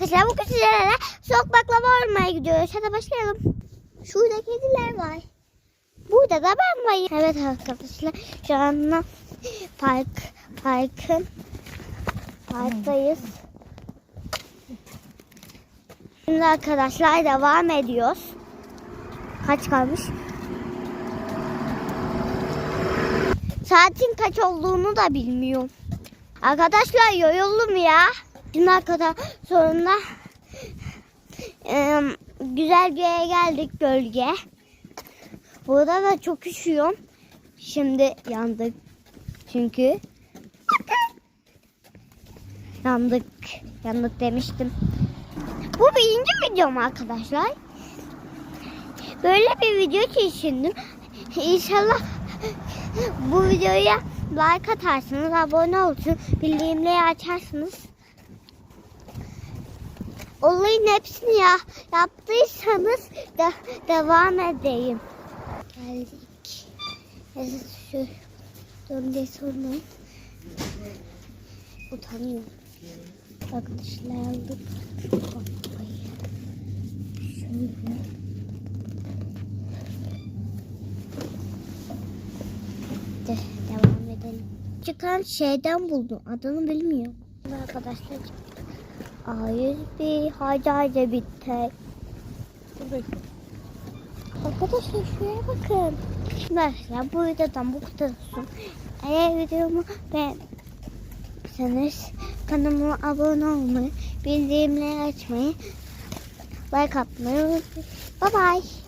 Arkadaşlar bugün sizlerle soğuk baklava almaya gidiyoruz. Hadi başlayalım. Şurada kediler var. Burada da ben varım. Evet arkadaşlar şu anda park, parkın parktayız. Şimdi arkadaşlar devam ediyoruz. Kaç kalmış? Saatin kaç olduğunu da bilmiyorum. Arkadaşlar yoruldum ya. Şimdi kadar sonunda e, güzel bir yere geldik gölge. Burada da çok üşüyorum. Şimdi yandık. Çünkü yandık. Yandık demiştim. Bu birinci videom arkadaşlar. Böyle bir video düşündüm. İnşallah bu videoya like atarsınız, abone olsun, bildirimleri açarsınız. Olayın hepsini ya yaptıysanız da devam edeyim. Geldik. Şu dönde sonra utanıyorum. Arkadaşlar aldık. Şöyle. De, devam edelim. Çıkan şeyden buldum. Adını bilmiyorum. Arkadaşlar A101 hadi hadi bitti. Arkadaşlar şuraya bakın. Arkadaşlar bu videodan bu kadar olsun. Eğer videomu beğendiyseniz kanalıma abone olmayı, bildirimleri açmayı, like atmayı unutmayın. Bye bye.